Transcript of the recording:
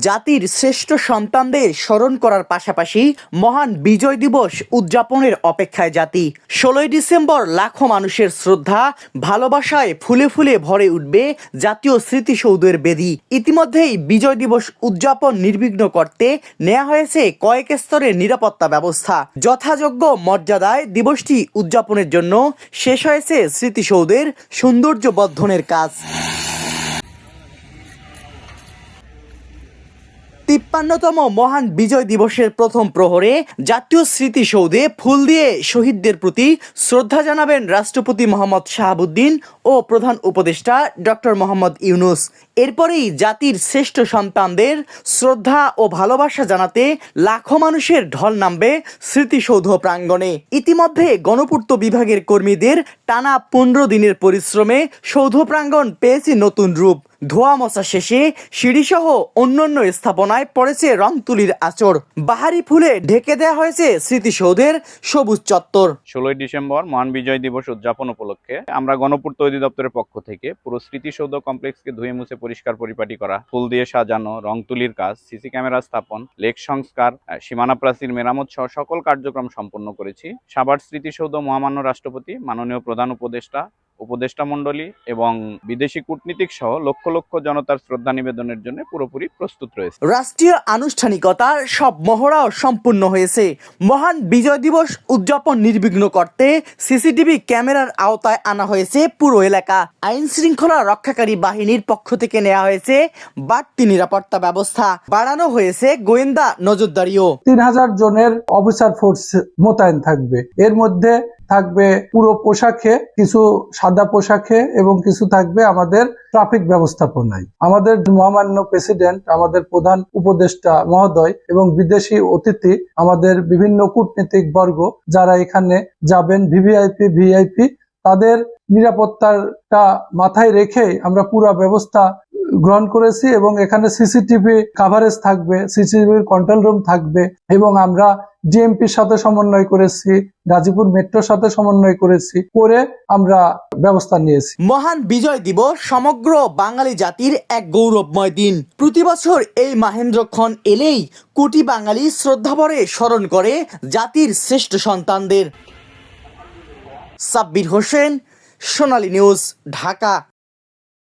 জাতির শ্রেষ্ঠ সন্তানদের স্মরণ করার পাশাপাশি মহান বিজয় দিবস উদযাপনের অপেক্ষায় জাতি। ষোলোই ডিসেম্বর লাখো মানুষের শ্রদ্ধা, ভালোবাসায় ফুলে ফুলে ভরে উঠবে জাতীয় স্মৃতিসৌধের বেদি। ইতিমধ্যেই বিজয় দিবস উদযাপন নির্বিঘ্ন করতে নেওয়া হয়েছে কয়েক স্তরের নিরাপত্তা ব্যবস্থা। যথাযোগ্য মর্যাদায় দিবসটি উদযাপনের জন্য শেষ হয়েছে স্মৃতিসৌধের সৌন্দর্য বর্ধনের কাজ। তিপ্পান্নতম মহান বিজয় দিবসের প্রথম প্রহরে জাতীয় স্মৃতিসৌধে ফুল দিয়ে শহীদদের প্রতি শ্রদ্ধা জানাবেন রাষ্ট্রপতি মোহাম্মদ শাহাবুদ্দিন ও প্রধান উপদেষ্টা ডক্টর মোহাম্মদ ইউনুস। এরপরেই জাতির শ্রেষ্ঠ সন্তানদের শ্রদ্ধা ও ভালোবাসা জানাতে লাখো মানুষের ঢল নামবে স্মৃতিসৌধ প্রাঙ্গণে। ইতিমধ্যে গণপূর্ত বিভাগের কর্মীদের টানা পনেরো দিনের পরিশ্রমে সৌধ প্রাঙ্গণ পেয়েছে নতুন রূপ। ধোয়া মশা শেষে সিঁড়িসহ অন্যান্য স্থাপনায় পড়েছে রং তুলির আচর বাহারি ফুলে ঢেকে দেওয়া হয়েছে স্মৃতিসৌধের সবুজ চত্বর। ষোলোই ডিসেম্বর মহান বিজয় দিবস উদযাপন উপলক্ষে আমরা গণপূর্ত অধিদপ্তরের পক্ষ থেকে পুরো স্মৃতিসৌধ কমপ্লেক্সকে ধুয়ে মুছে পরিষ্কার পরিপাটি করা, ফুল দিয়ে সাজানো রং তুলির কাজ, সিসি ক্যামেরা স্থাপন, লেক সংস্কার সীমানা প্রাচীর মেরামত সহ সকল কার্যক্রম সম্পন্ন করেছি। সাবার স্মৃতিসৌধ মহামান্য রাষ্ট্রপতি, মাননীয় প্রধান উপদেষ্টা উপদেষ্টা মণ্ডলী এবং বিদেশি কূটনীতিক সহ লক্ষ লক্ষ জনতার শ্রদ্ধা নিবেদনের জন্য পুরোপুরি প্রস্তুত রয়েছে। রাষ্ট্রীয় আনুষ্ঠানিকতার সব মহড়াও সম্পূর্ণ হয়েছে। মহান বিজয় দিবস উদযাপন নির্বিঘ্ন করতে সিসিটিভি ক্যামেরার আওতায় আনা হয়েছে পুরো এলাকা। আইন শৃঙ্খলা রক্ষাকারী বাহিনীর পক্ষ থেকে নেওয়া হয়েছে বাড়তি নিরাপত্তা ব্যবস্থা। বাড়ানো হয়েছে গোয়েন্দা নজরদারিও। তিন হাজার জনের অফিসার ফোর্স মোতায়েন থাকবে। এর মধ্যে থাকবে পুরো পোশাকে, কিছু সাদা পোশাকে এবং কিছু থাকবে আমাদের ট্রাফিক ব্যবস্থাপনায়। আমাদের মহামান্য প্রেসিডেন্ট, আমাদের প্রধান উপদেষ্টা মহোদয় এবং বিদেশি অতিথি, আমাদের বিভিন্ন কূটনীতিক বর্গ যারা এখানে যাবেন, ভিভিআইপি, ভিআইপি, তাদের নিরাপত্তাটা মাথায় রেখে আমরা পুরো ব্যবস্থা গ্রহণ করেছি এবং এখানে সিসিটিভি কাভারেজ থাকবে, সিসিটিভির কন্ট্রোল রুম থাকবে এবং আমরা ডিএমপির সাথে সমন্বয় করেছি, গাজীপুর মেট্রোর সাথে সমন্বয় করেছি, করে আমরা ব্যবস্থা নিয়েছি। মহান বিজয় দিবস সমগ্র বাঙালি জাতির এক গৌরবময় দিন। প্রতি বছর এই মাহেন্দ্রক্ষণ এলেই কোটি বাঙালি শ্রদ্ধাভরে স্মরণ করে জাতির শ্রেষ্ঠ সন্তানদের। সাব্বির হোসেন, সোনালী নিউজ, ঢাকা।